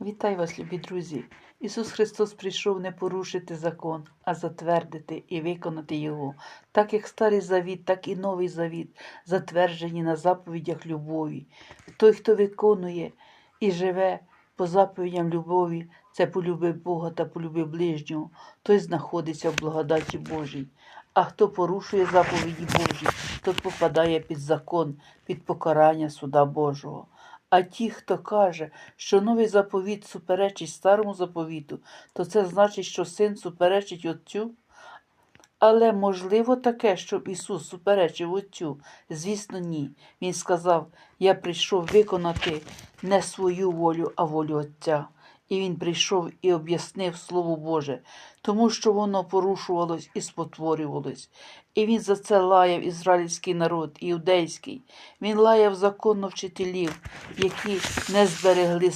Вітаю вас, любі друзі! Ісус Христос прийшов не порушити закон, а затвердити і виконати Його, так як Старий Завіт, так і Новий Завіт затверджені на заповідях любові. Той, хто виконує і живе по заповідям любові, це полюби Бога та полюби ближнього, той знаходиться в благодаті Божій. А хто порушує заповіді Божі, той попадає під закон, під покарання суда Божого. А ті, хто каже, що новий заповіт суперечить старому заповіту, то це значить, що син суперечить Отцю. Але можливо таке, щоб Ісус суперечив Отцю? Звісно, ні. Він сказав: Я прийшов виконати не свою волю, а волю Отця. І він прийшов і об'яснив Слово Боже, тому що воно порушувалось і спотворювалось. І він за це лаяв ізраїльський народ, іудейський. Він лаяв законно вчителів, які не зберегли